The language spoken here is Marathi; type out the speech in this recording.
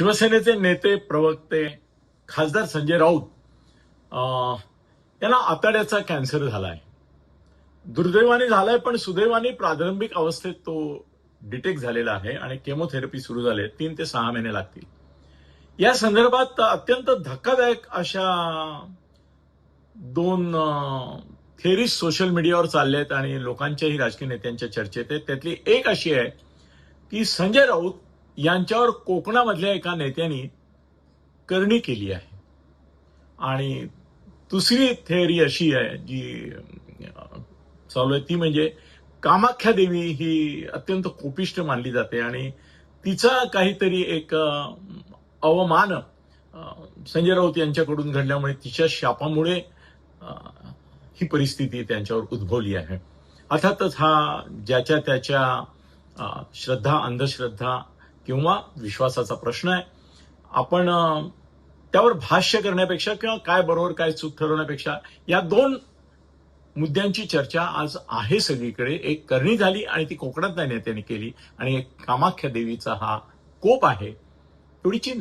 शिवसेनेचे नेते प्रवक्ते खासदार संजय राऊत यांना आतड्याचा कॅन्सर झालाय. दुर्दैवाने झालाय पण सुदैवाने प्रारंभिक अवस्थेत तो डिटेक्ट झालेला आहे आणि केमोथेरपी सुरू झाले. तीन ते सहा महिने लागतील. या संदर्भात अत्यंत धक्कादायक अशा दोन थेरीज सोशल मीडियावर चालले आहेत आणि लोकांच्याही राजकीय नेत्यांच्या चर्चेत आहेत. त्यातली एक अशी आहे की संजय राऊत यांच्यावर कोकणामधल्या एका नेत्याने करणी केली आहे. आणि दुसरी थेअरी अशी आहे जी चालू आहे ती म्हणजे कामाख्या देवी ही अत्यंत कोपिष्ट मानली जाते आणि तिचा काहीतरी एक अवमान संजय राऊत यांच्याकडून घडल्यामुळे तिच्या शापामुळे ही परिस्थिती त्यांच्यावर उद्भवली आहे. अर्थातच हा ज्याच्या त्याच्या श्रद्धा अंधश्रद्धा किंवा विश्वासाचा प्रश्न आहे. आपण त्यावर भाष्य करण्यापेक्षा किंवा काय बरोबर काय चूक ठरवण्यापेक्षा या दोन मुद्द्यांची चर्चा आज आहे सगळीकडे. एक करणी झाली आणि ती कोकणातल्या नेत्याने केली. आणि एक कामाख्या देवीचा हा कोप आहे. एवढीची